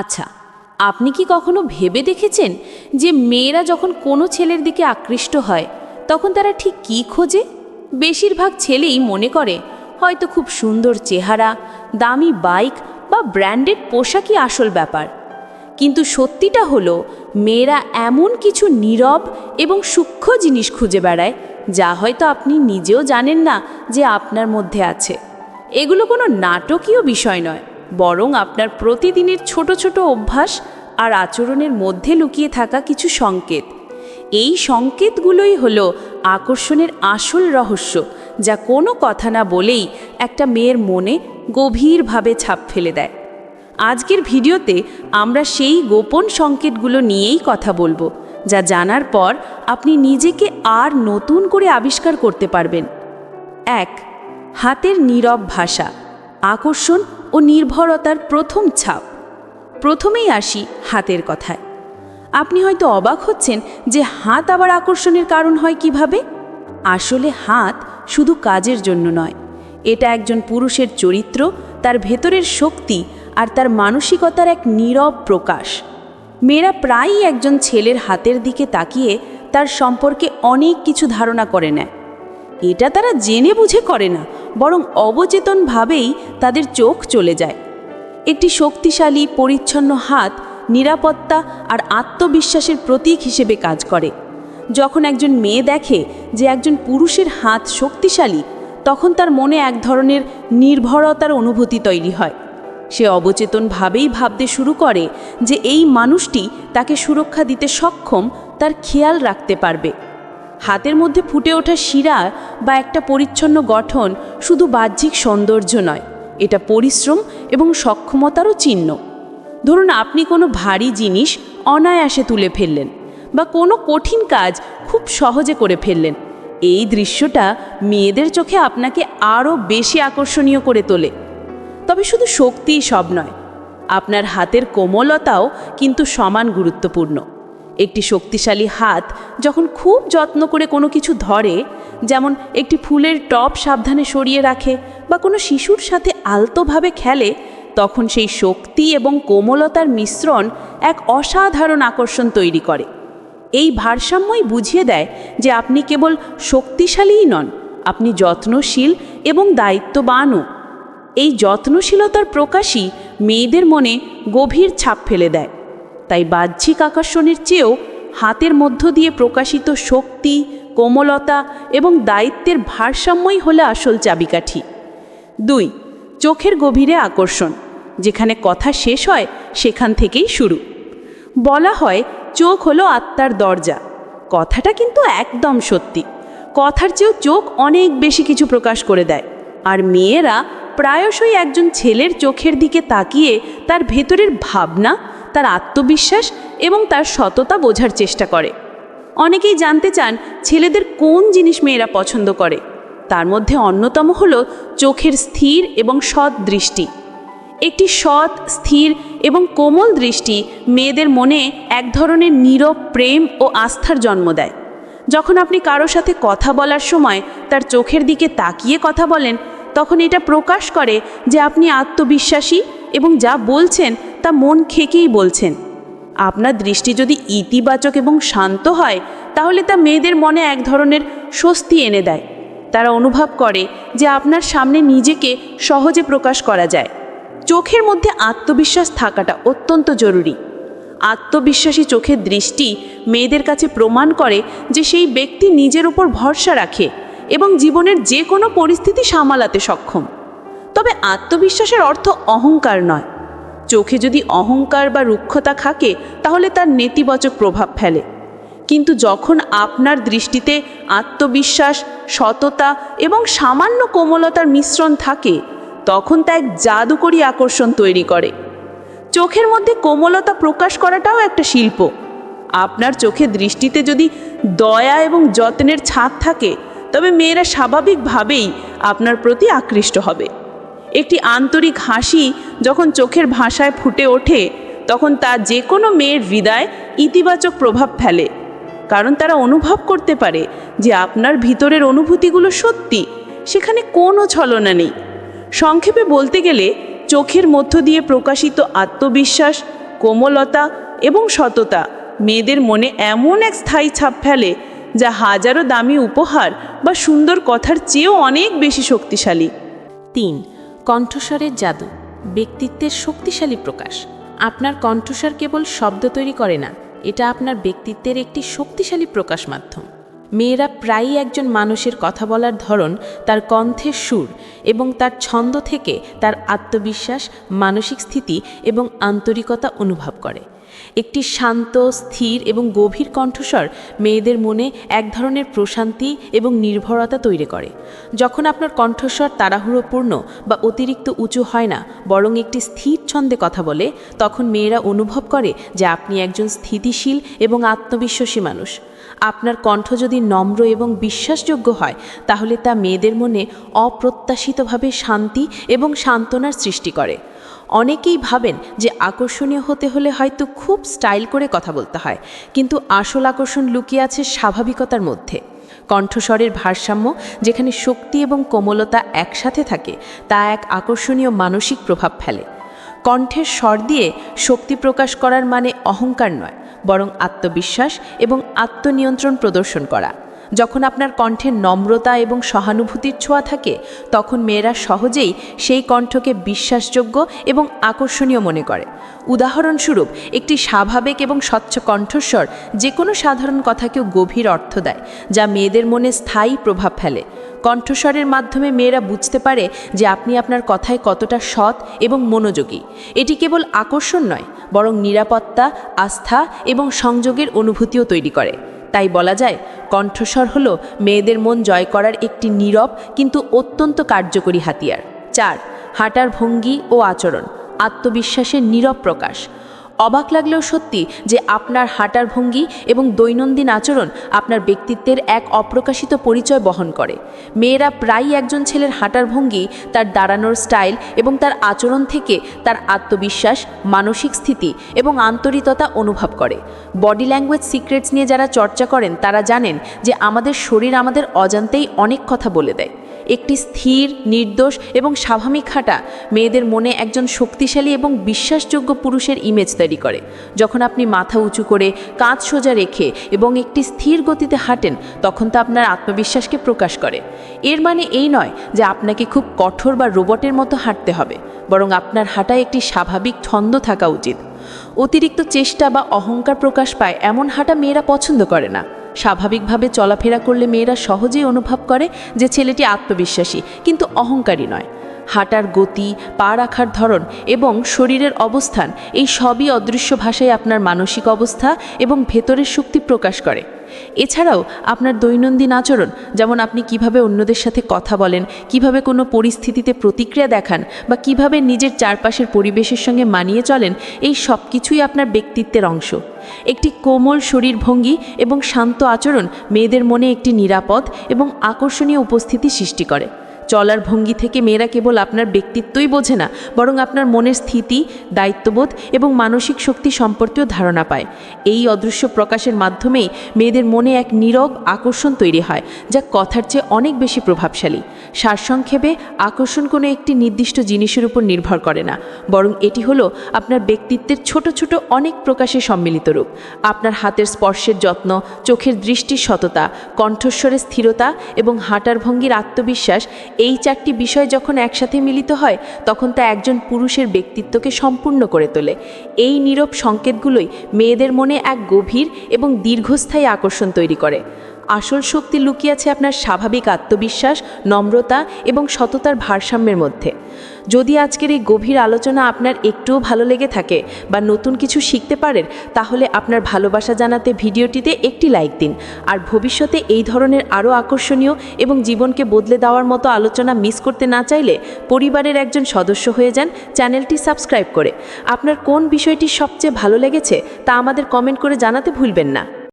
আচ্ছা আপনি কি কখনো ভেবে দেখেছেন যে মেয়েরা যখন কোনো ছেলের দিকে আকৃষ্ট হয়, তখন তারা ঠিক কী খোঁজে? বেশিরভাগ ছেলেই মনে করে, হয়তো খুব সুন্দর চেহারা, দামি বাইক বা ব্র্যান্ডেড পোশাকই আসল ব্যাপার। কিন্তু সত্যিটা হলো, মেয়েরা এমন কিছু নীরব এবং সূক্ষ্ম জিনিস খুঁজে বেড়ায়, যা হয়তো আপনি নিজেও জানেন না যে আপনার মধ্যে আছে। এগুলো কোনো নাটকীয় বিষয় নয়। বরং আপনার প্রতিদিনের ছোট ছোট অভ্যাস আর আচরণের মধ্যে লুকিয়ে থাকা কিছু সংকেত। এই সংকেতগুলোই হলো আকর্ষণের আসল রহস্য, যা কোনো কথা না বলেই একটা মেয়ের মনে গভীরভাবে ছাপ ফেলে দেয়। আজকের ভিডিওতে আমরা সেই গোপন সংকেতগুলো নিয়েই কথা বলব, যা জানার পর আপনি নিজেকে আর নতুন করে আবিষ্কার করতে পারবেন। এক, হাতের নীরব ভাষা। আকর্ষণ ও নির্ভরতার প্রথম ছাপ। প্রথমেই আসি হাতের কথায়। আপনি হয়তো অবাক হচ্ছেন যে হাত আবার আকর্ষণের কারণ হয় কীভাবে? আসলে হাত শুধু কাজের জন্য নয়, এটা একজন পুরুষের চরিত্র, তার ভেতরের শক্তি আর তার মানসিকতার এক নীরব প্রকাশ। মেয়েরা প্রায়ই একজন ছেলের হাতের দিকে তাকিয়ে তার সম্পর্কে অনেক কিছু ধারণা করে নেয়। এটা তারা জেনে বুঝে করে না, বরং অবচেতনভাবেই তাদের চোখ চলে যায়। একটি শক্তিশালী, পরিচ্ছন্ন হাত নিরাপত্তা আর আত্মবিশ্বাসের প্রতীক হিসেবে কাজ করে। যখন একজন মেয়ে দেখে যে একজন পুরুষের হাত শক্তিশালী, তখন তার মনে এক ধরনের নির্ভরতার অনুভূতি তৈরি হয়। সে অবচেতনভাবেই ভাবতে শুরু করে যে এই মানুষটি তাকে সুরক্ষা দিতে সক্ষম, তার খেয়াল রাখতে পারবে। হাতের মধ্যে ফুটে ওঠা শিরা বা একটা পরিচ্ছন্ন গঠন শুধু বাহ্যিক সৌন্দর্য নয়, এটা পরিশ্রম এবং সক্ষমতারও চিহ্ন। ধরুন আপনি কোনো ভারী জিনিস অনায়াসে তুলে ফেললেন বা কোনো কঠিন কাজ খুব সহজে করে ফেললেন। এই দৃশ্যটা মেয়েদের চোখে আপনাকে আরও বেশি আকর্ষণীয় করে তোলে। তবে শুধু শক্তিই সব নয়, আপনার হাতের কোমলতাও কিন্তু সমান গুরুত্বপূর্ণ। একটি শক্তিশালী হাত যখন খুব যত্ন করে কোনো কিছু ধরে, যেমন একটি ফুলের টপ সাবধানে সরিয়ে রাখে বা কোনো শিশুর সাথে আলতোভাবে খেলে, তখন সেই শক্তি এবং কোমলতার মিশ্রণ এক অসাধারণ আকর্ষণ তৈরি করে। এই ভারসাম্যই বুঝিয়ে দেয় যে আপনি কেবল শক্তিশালীই নন, আপনি যত্নশীল এবং দায়িত্ববানও। এই যত্নশীলতার প্রকাশই মেয়েদের মনে গভীর ছাপ ফেলে দেয়। তাই বাহ্যিক আকর্ষণের চেয়েও হাতের মধ্য দিয়ে প্রকাশিত শক্তি, কোমলতা এবং দায়িত্বের ভারসাম্যই হলো আসল চাবিকাঠি। দুই, চোখের গভীরে আকর্ষণ, যেখানে কথা শেষ হয় সেখান থেকেই শুরু। বলা হয় চোখ হলো আত্মার দরজা। কথাটা কিন্তু একদম সত্যি। কথার চেয়েও চোখ অনেক বেশি কিছু প্রকাশ করে দেয়। আর মেয়েরা প্রায়শই একজন ছেলের চোখের দিকে তাকিয়ে তার ভেতরের ভাবনা তার আত্মবিশ্বাস এবং তার সততা বোঝার চেষ্টা করে। অনেকেই জানতে চান, ছেলেদের কোন জিনিস মেয়েরা পছন্দ করে? তার মধ্যে অন্যতম হল চোখের স্থির এবং সৎ দৃষ্টি। একটি সৎ, স্থির এবং কোমল দৃষ্টি মেয়েদের মনে এক ধরনের নীরব প্রেম ও আস্থার জন্ম দেয়। যখন আপনি কারও সাথে কথা বলার সময় তার চোখের দিকে তাকিয়ে কথা বলেন, তখন এটা প্রকাশ করে যে আপনি আত্মবিশ্বাসী এবং যা বলছেন তা মন খেকেই বলছেন, আপনার দৃষ্টি যদি ইতিবাচক এবং শান্ত হয়, তাহলে তা মেয়েদের মনে এক ধরনের স্বস্তি এনে দেয়। তারা অনুভব করে যে আপনার সামনে নিজেকে সহজে প্রকাশ করা যায়। চোখের মধ্যে আত্মবিশ্বাস থাকাটা অত্যন্ত জরুরি। আত্মবিশ্বাসী চোখের দৃষ্টি মেয়েদের কাছে প্রমাণ করে যে সেই ব্যক্তি নিজের উপর ভরসা রাখে এবং জীবনের যে কোনো পরিস্থিতি সামালাতে সক্ষম। তবে আত্মবিশ্বাসের অর্থ অহংকার নয়। চোখে যদি অহংকার বা রুক্ষতা থাকে, তাহলে তার নেতিবাচক প্রভাব ফেলে। কিন্তু যখন আপনার দৃষ্টিতে আত্মবিশ্বাস, সততা এবং সামান্য কোমলতার মিশ্রণ থাকে, তখন তা এক জাদুকরী আকর্ষণ তৈরি করে। চোখের মধ্যে কোমলতা প্রকাশ করাটাও একটা শিল্প। আপনার চোখে দৃষ্টিতে যদি দয়া এবং যত্নের ছাপ থাকে, তবে মেয়েরা স্বাভাবিকভাবেই আপনার প্রতি আকৃষ্ট হবে। একটি আন্তরিক হাসি যখন চোখের ভাষায় ফুটে ওঠে, তখন তা যে কোনো মেয়ের হৃদয় ইতিবাচক প্রভাব ফেলে। কারণ তারা অনুভব করতে পারে যে আপনার ভিতরের অনুভূতিগুলো সত্যি, সেখানে কোনো ছলনা নেই। সংক্ষেপে বলতে গেলে, চোখের মধ্য দিয়ে প্রকাশিত আত্মবিশ্বাস, কোমলতা এবং সততা মেয়েদের মনে এমন এক স্থায়ী ছাপ ফেলে যা হাজারো দামি উপহার বা সুন্দর কথার চেয়েও অনেক বেশি শক্তিশালী। তিন কণ্ঠস্বরের জাদু, ব্যক্তিত্বের শক্তিশালী প্রকাশ। আপনার কণ্ঠস্বর কেবল শব্দ তৈরি করে না, এটা আপনার ব্যক্তিত্বের একটি শক্তিশালী প্রকাশ মাধ্যম। মেয়েরা প্রায়ই একজন মানুষের কথা বলার ধরন তার কণ্ঠের সুর এবং তার ছন্দ থেকে তার আত্মবিশ্বাস, মানসিক স্থিতি এবং আন্তরিকতা অনুভব করে। একটি শান্ত, স্থির এবং গভীর কণ্ঠস্বর মেয়েদের মনে এক ধরনের প্রশান্তি এবং নির্ভরতা তৈরি করে। যখন আপনার কণ্ঠস্বর তাড়াহুড়োপূর্ণ বা অতিরিক্ত উঁচু হয় না, বরং একটি স্থির ছন্দে কথা বলে, তখন মেয়েরা অনুভব করে যে আপনি একজন স্থিতিশীল এবং আত্মবিশ্বাসী মানুষ। আপনার কণ্ঠ যদি নম্র এবং বিশ্বাসযোগ্য হয়, তাহলে তা মেয়েদের মনে অপ্রত্যাশিতভাবে শান্তি এবং সান্ত্বনার সৃষ্টি করে। অনেকেই ভাবেন যে আকর্ষণীয় হতে হলে হয়তো খুব স্টাইল করে কথা বলতে হয়, কিন্তু আসল আকর্ষণ লুকিয়ে আছে স্বাভাবিকতার মধ্যে। কণ্ঠস্বরের ভারসাম্য, যেখানে শক্তি এবং কোমলতা একসাথে থাকে, তা এক আকর্ষণীয় মানসিক প্রভাব ফেলে। কণ্ঠের স্বর দিয়ে শক্তি প্রকাশ করার মানে অহংকার নয়, বরং আত্মবিশ্বাস এবং আত্মনিয়ন্ত্রণ প্রদর্শন করা। যখন আপনার কণ্ঠে নম্রতা এবং সহানুভূতির ছোঁয়া থাকে, তখন মেয়েরা সহজেই সেই কণ্ঠকে বিশ্বাসযোগ্য এবং আকর্ষণীয় মনে করে। উদাহরণস্বরূপ, একটি স্বাভাবিক এবং স্বচ্ছ কণ্ঠস্বর যে কোনো সাধারণ কথাকেও গভীর অর্থ দেয়, যা মেয়েদের মনে স্থায়ী প্রভাব ফেলে। কণ্ঠস্বরের মাধ্যমে মেয়েরা বুঝতে পারে যে আপনি আপনার কথায় কতটা সৎ এবং মনোযোগী। এটি কেবল আকর্ষণ নয়, বরং নিরাপত্তা, আস্থা এবং সংযোগের অনুভূতিও তৈরি করে। তাই বলা যায়, কণ্ঠস্বর হল মেয়েদের মন জয় করার একটি নীরব কিন্তু অত্যন্ত কার্যকরী হাতিয়ার। চার, হাঁটার ভঙ্গি ও আচরণ, আত্মবিশ্বাসের নীরব প্রকাশ। অবাক লাগলেও সত্যি যে আপনার হাঁটার ভঙ্গি এবং দৈনন্দিন আচরণ আপনার ব্যক্তিত্বের এক অপ্রকাশিত পরিচয় বহন করে। মেয়েরা প্রায়ই একজন ছেলের হাঁটার ভঙ্গি, তার দাঁড়ানোর স্টাইল এবং তার আচরণ থেকে তার আত্মবিশ্বাস, মানসিক স্থিতি এবং আন্তরিকতা অনুভব করে। বডি ল্যাঙ্গুয়েজ সিক্রেটস নিয়ে যারা চর্চা করেন, তারা জানেন যে আমাদের শরীর আমাদের অজান্তেই অনেক কথা বলে দেয়। একটি স্থির, নির্দোষ এবং স্বাভাবিক হাঁটা মেয়েদের মনে একজন শক্তিশালী এবং বিশ্বাসযোগ্য পুরুষের ইমেজ তৈরি করে। যখন আপনি মাথা উঁচু করে কাঁধ সোজা রেখে এবং একটি স্থির গতিতে হাঁটেন, তখন তা আপনার আত্মবিশ্বাসকে প্রকাশ করে। এর মানে এই নয় যে আপনাকে খুব কঠোর বা রোবটের মতো হাঁটতে হবে, বরং আপনার হাঁটায় একটি স্বাভাবিক ছন্দ থাকা উচিত। অতিরিক্ত চেষ্টা বা অহংকার প্রকাশ পায় এমন হাঁটা মেয়েরা পছন্দ করে না। স্বাভাবিকভাবে চলাফেরা করলে মেয়েরা সহজেই অনুভব করে যে ছেলেটি আত্মবিশ্বাসী, কিন্তু অহংকারী নয়। হাঁটার গতি, পা রাখার ধরন এবং শরীরের অবস্থান, এই সবই অদৃশ্য ভাষায় আপনার মানসিক অবস্থা এবং ভেতরের শক্তি প্রকাশ করে। এছাড়াও আপনার দৈনন্দিন আচরণ, যেমন আপনি কীভাবে অন্যদের সাথে কথা বলেন, কীভাবে কোনো পরিস্থিতিতে প্রতিক্রিয়া দেখান বা কীভাবে নিজের চারপাশের পরিবেশের সঙ্গে মানিয়ে চলেন, এই সব কিছুই আপনার ব্যক্তিত্বের অংশ। একটি কোমল শরীর ভঙ্গি এবং শান্ত আচরণ মেয়েদের মনে একটি নিরাপদ এবং আকর্ষণীয় উপস্থিতি সৃষ্টি করে। চলার ভঙ্গি থেকে মেয়েরা কেবল আপনার ব্যক্তিত্বই বোঝে না, বরং আপনার মনের স্থিতি, দায়িত্ববোধ এবং মানসিক শক্তি সম্পর্কেও ধারণা পায়। এই অদৃশ্য প্রকাশের মাধ্যমেই মেয়েদের মনে এক নীরব আকর্ষণ তৈরি হয়, যা কথার চেয়ে অনেক বেশি প্রভাবশালী। সারসংক্ষেপে, আকর্ষণ কোনো একটি নির্দিষ্ট জিনিসের উপর নির্ভর করে না, বরং এটি হলো আপনার ব্যক্তিত্বের ছোট ছোট অনেক প্রকাশে সম্মিলিত রূপ। আপনার হাতের স্পর্শের যত্ন, চোখের দৃষ্টির সততা, কণ্ঠস্বরের স্থিরতা এবং হাঁটার ভঙ্গির আত্মবিশ্বাস এই চারটি বিষয় যখন একসাথে মিলিত হয়, তখন তা একজন পুরুষের ব্যক্তিত্বকে সম্পূর্ণ করে তোলে। এই নীরব সংকেতগুলোই মেয়েদের মনে এক গভীর এবং দীর্ঘস্থায়ী আকর্ষণ তৈরি করে। আসল শক্তি লুকিয়ে আছে আপনার স্বাভাবিক আত্মবিশ্বাস, নম্রতা এবং সততার ভারসাম্যের মধ্যে। যদি আজকের এই গভীর আলোচনা আপনার একটুও ভালো লেগে থাকে বা নতুন কিছু শিখতে পারেন, তাহলে আপনার ভালোবাসা জানাতে ভিডিওটিতে একটি লাইক দিন। আর ভবিষ্যতে এই ধরনের আরও আকর্ষণীয় এবং জীবনকে বদলে দেওয়ার মতো আলোচনা মিস করতে না চাইলে পরিবারের একজন সদস্য হয়ে যান, চ্যানেলটি সাবস্ক্রাইব করে। আপনার কোন বিষয়টি সবচেয়ে ভালো লেগেছে তা আমাদের কমেন্ট করে জানাতে ভুলবেন না।